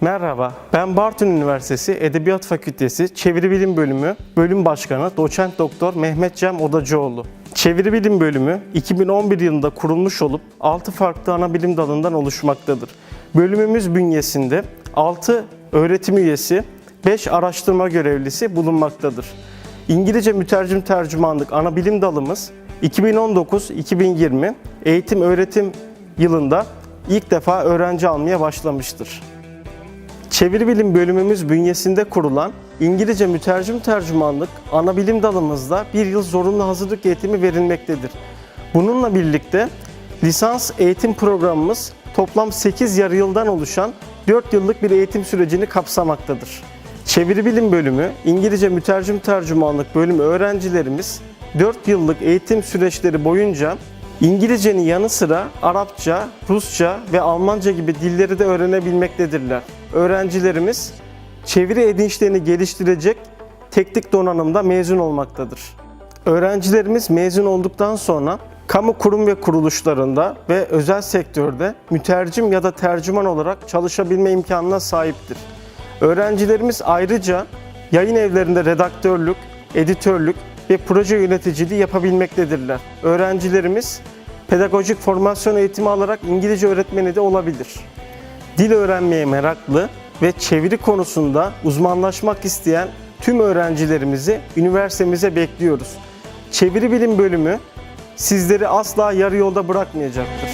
Merhaba, ben Bartın Üniversitesi Edebiyat Fakültesi Çeviri Bilim Bölümü Bölüm Başkanı Doçent Doktor Mehmet Cem Odacıoğlu. Çeviri Bilim Bölümü 2011 yılında kurulmuş olup 6 farklı ana bilim dalından oluşmaktadır. Bölümümüz bünyesinde 6 öğretim üyesi, 5 araştırma görevlisi bulunmaktadır. İngilizce mütercim tercümanlık ana bilim dalımız 2019-2020 eğitim öğretim yılında ilk defa öğrenci almaya başlamıştır. Çeviri bilim bölümümüz bünyesinde kurulan İngilizce mütercim tercümanlık ana bilim dalımızda bir yıl zorunlu hazırlık eğitimi verilmektedir. Bununla birlikte lisans eğitim programımız toplam 8 yarı yıldan oluşan 4 yıllık bir eğitim sürecini kapsamaktadır. Çeviri bilim bölümü, İngilizce mütercim tercümanlık bölümü öğrencilerimiz 4 yıllık eğitim süreçleri boyunca İngilizcenin yanı sıra Arapça, Rusça ve Almanca gibi dilleri de öğrenebilmektedirler. Öğrencilerimiz çeviri edinçlerini geliştirecek teknik donanımda mezun olmaktadır. Öğrencilerimiz mezun olduktan sonra kamu kurum ve kuruluşlarında ve özel sektörde mütercim ya da tercüman olarak çalışabilme imkanına sahiptir. Öğrencilerimiz ayrıca yayın evlerinde redaktörlük, editörlük ve proje yöneticiliği yapabilmektedirler. Öğrencilerimiz pedagojik formasyon eğitimi alarak İngilizce öğretmeni de olabilir dil öğrenmeye meraklı ve çeviri konusunda uzmanlaşmak isteyen tüm öğrencilerimizi üniversitemize bekliyoruz. Çeviri Bilim Bölümü sizleri asla yarı yolda bırakmayacaktır.